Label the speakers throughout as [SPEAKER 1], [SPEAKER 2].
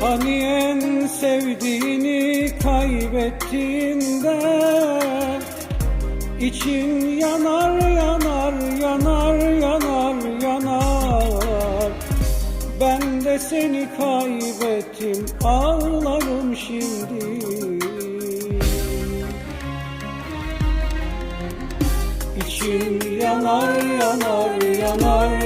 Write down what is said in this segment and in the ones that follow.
[SPEAKER 1] Hani en sevdiğini kaybettiğinde İçin yanar yanar yanar yanar yanar. Ben de seni kaybettim ağlarım şimdi. İçin yanar yanar yanar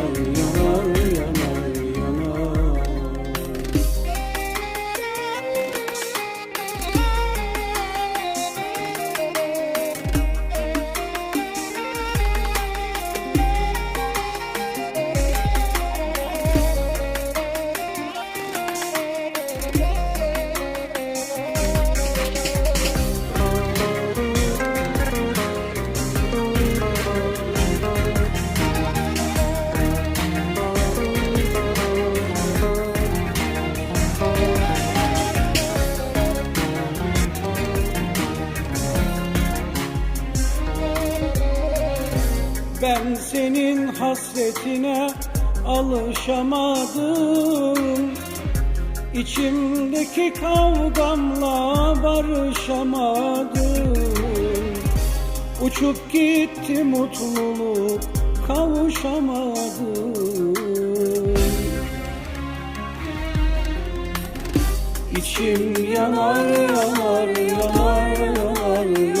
[SPEAKER 1] Ben senin hasretine alışamadım. İçimdeki kavgamla barışamadım. Uçup gitti mutluluk kavuşamadım. İçim yanar yanar yanar yanar yanar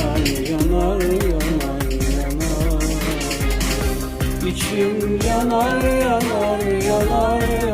[SPEAKER 1] yanar yanar